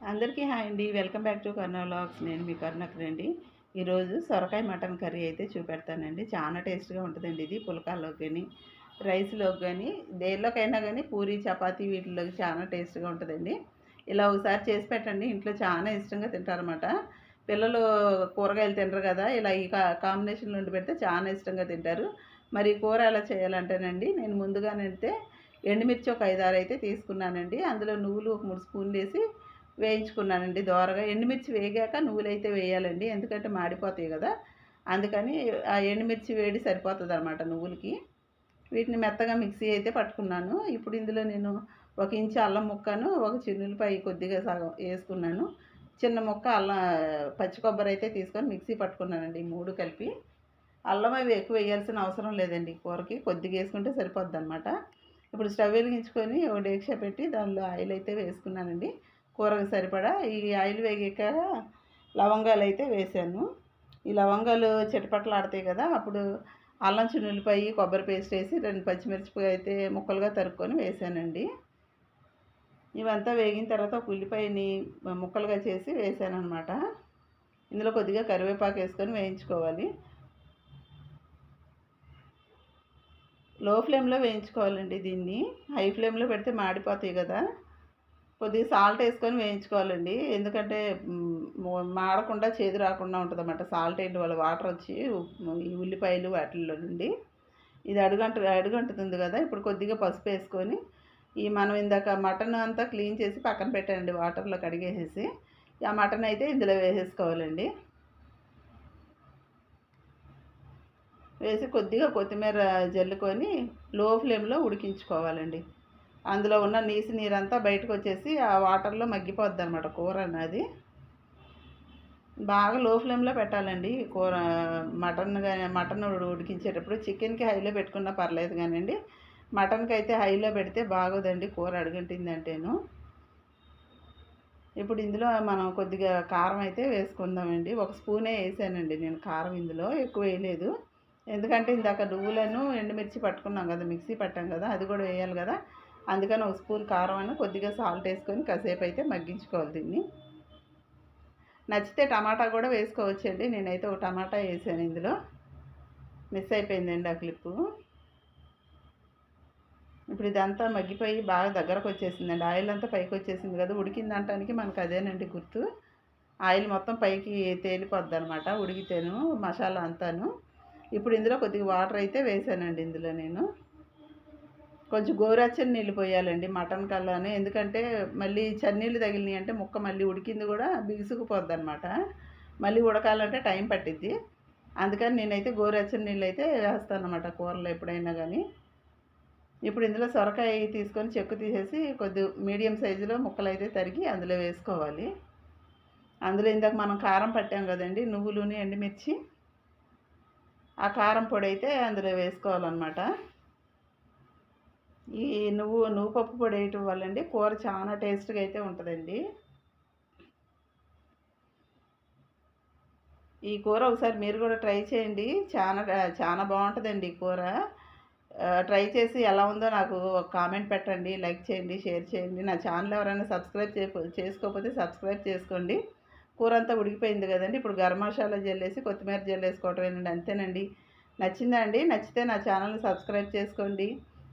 అందరికీ హాయ్ అండి. Welcome back to Karna vlogs. నేను మీ కర్ణకరండి ఈరోజు సొరకాయ మటన్ కర్రీ అయితే చూపెడతానండి. చాలా టేస్ట్గా ఉంటుందండి ఇది పులకాల్లోకి కానీ రైస్లోకి కానీ దేనిలోకైనా కానీ పూరి చపాతీ వీటిలోకి చాలా టేస్ట్గా ఉంటుందండి. ఇలా ఒకసారి చేసి పెట్టండి. ఇంట్లో చాలా ఇష్టంగా తింటారన్నమాట. పిల్లలు కూరగాయలు తినరు కదా ఇలా ఈ కా కాంబినేషన్లో ఉండి పెడితే చాలా ఇష్టంగా తింటారు. మరి కూర ఎలా చేయాలంటేనండి నేను ముందుగానంటే ఎండుమిర్చి ఒక ఐదారు అయితే తీసుకున్నానండి. అందులో నువ్వులు ఒక మూడు స్పూన్లు వేసి వేయించుకున్నానండి దోరగా. ఎండుమిర్చి వేగాక నువ్వులు అయితే వేయాలండి. ఎందుకంటే మాడిపోతాయి కదా. అందుకని ఆ ఎండుమిర్చి వేడి సరిపోతుంది అనమాట నువ్వులకి. వీటిని మెత్తగా మిక్సీ అయితే పట్టుకున్నాను. ఇప్పుడు ఇందులో నేను ఒక ఇంచు అల్లం ముక్కను ఒక చిన్నులపై కొద్దిగా సగం వేసుకున్నాను. చిన్న ముక్క అల్లం పచ్చి కొబ్బరి అయితే తీసుకొని మిక్సీ పట్టుకున్నానండి ఈ మూడు కలిపి. అల్లం అవి ఎక్కువ వేయాల్సిన అవసరం లేదండి కూరకి. కొద్దిగా వేసుకుంటే సరిపోద్ది అనమాట ఇప్పుడు స్టవ్ వెలిగించుకొని ఒక డేక్ష పెట్టి దానిలో ఆయిల్ అయితే వేసుకున్నానండి. కూరకు సరిపడా ఈ ఆయిల్ వేగాక లవంగాలు అయితే వేసాను. ఈ లవంగాలు చిటపట్లాడతాయి కదా అప్పుడు అల్లం చున్నులపై కొబ్బరి పేస్ట్ వేసి రెండు పచ్చిమిరపకాయ అయితే ముక్కలుగా తరుక్కొని వేసానండి. ఇవంతా వేగిన తర్వాత ఒక ఉల్లిపాయని ముక్కలుగా చేసి వేసాను ఇందులో కొద్దిగా కరివేపాకు వేసుకొని వేయించుకోవాలి. లో ఫ్లేమ్లో వేయించుకోవాలండి దీన్ని. హై ఫ్లేమ్లో పెడితే మాడిపోతాయి కదా. కొద్దిగా సాల్ట్ వేసుకొని వేయించుకోవాలండి. ఎందుకంటే మాడకుండా చేదు రాకుండా ఉంటుంది అన్నమాట సాల్ట్ వేయండి వాళ్ళ వాటర్ వచ్చి ఈ ఉల్లిపాయలు వాటిల్లో నుండి ఇది అడుగంట అడుగంటుతుంది కదా ఇప్పుడు కొద్దిగా పసుపు వేసుకొని ఈ మనం ఇందాక మటన్ అంతా క్లీన్ చేసి పక్కన పెట్టండి వాటర్లో కడిగేసేసి. ఆ మటన్ అయితే ఇందులో వేసేసుకోవాలండి. వేసి కొద్దిగా కొత్తిమీర జల్లుకొని లో ఫ్లేమ్లో ఉడికించుకోవాలండి. అందులో ఉన్న నీసి నీరంతా బయటకు వచ్చేసి ఆ వాటర్లో మగ్గిపోద్ది అనమాట కూర అన్నది. బాగా లో ఫ్లేమ్లో పెట్టాలండి కూర. మటన్ కానీ మటన్ ఉడికించేటప్పుడు చికెన్కి హైలో పెట్టుకున్నా పర్లేదు కానివ్వండి మటన్కి అయితే హైలో పెడితే బాగోదండి కూర అడుగంటిందంటేను. ఇప్పుడు ఇందులో మనం కొద్దిగా కారం అయితే వేసుకుందామండి. ఒక స్పూనే వేసానండి నేను కారం ఇందులో ఎక్కువ వేయలేదు. ఎందుకంటే ఇందాక నువ్వులను ఎండుమిర్చి పట్టుకున్నాం కదా మిక్సీ పట్టాం కదా అది కూడా వేయాలి కదా. అందుకని ఒక స్పూన్ కారం అని కొద్దిగా సాల్ట్ వేసుకొని కాసేపు అయితే మగ్గించుకోవాలి దీన్ని. నచ్చితే టమాటా కూడా వేసుకోవచ్చండి. నేనైతే ఒక టమాటా వేసాను ఇందులో. మిస్ అయిపోయిందండి ఆ క్లిప్పు. ఇప్పుడు ఇదంతా మగ్గిపోయి బాగా దగ్గరకు వచ్చేసిందండి. ఆయిల్ అంతా పైకి వచ్చేసింది కదా ఉడికిందంటానికి మనకు అదేనండి గుర్తు. ఆయిల్ మొత్తం పైకి తేలిపోద్ది అనమాట ఉడికితేను మసాలా అంతాను. ఇప్పుడు ఇందులో కొద్దిగా వాటర్ అయితే వేసానండి ఇందులో నేను. కొంచెం గోరచ్చని నీళ్ళు పోయాలండి మటన్ కల్లానే. ఎందుకంటే మళ్ళీ చన్నీళ్ళు తగిలినాయి అంటే ముక్క మళ్ళీ ఉడికింది కూడా బిగుసుకుపోద్ది అనమాట మళ్ళీ ఉడకాలంటే టైం పట్టిద్ది. అందుకని నేనైతే గోరచ్చని నీళ్ళు అయితే వేస్తాను అనమాట కూరలో ఎప్పుడైనా కానీ ఇప్పుడు ఇందులో సొరకాయ తీసుకొని చెక్కు తీసేసి కొద్ది మీడియం సైజులో ముక్కలు అయితే తరిగి అందులో వేసుకోవాలి. అందులో ఇందాక మనం కారం పట్టాం కదండి నువ్వులుని ఎండుమిర్చి. ఆ కారం పొడి అయితే అందులో వేసుకోవాలన్నమాట. ఈ నువ్వు నువ్వు పప్పు పొడి వేయటం వల్లండి కూర చాలా టేస్ట్గా అయితే ఉంటుందండి. ఈ కూర ఒకసారి మీరు కూడా ట్రై చేయండి. చాలా చాలా బాగుంటుందండి ఈ కూర. ట్రై చేసి ఎలా ఉందో నాకు ఒక కామెంట్ పెట్టండి లైక్ చేయండి షేర్ చేయండి. నా ఛానల్ ఎవరైనా సబ్స్క్రైబ్ చేసుకోకపోతే సబ్స్క్రైబ్ చేసుకోండి. కూర అంతా ఉడికిపోయింది కదండి. ఇప్పుడు గరం మసాలా జల్లేసి కొత్తిమీర జల్లేసుకోవటమేనండి అంతేనండి. నచ్చిందా అండి? నచ్చితే నా ఛానల్ని సబ్స్క్రైబ్ చేసుకోండి.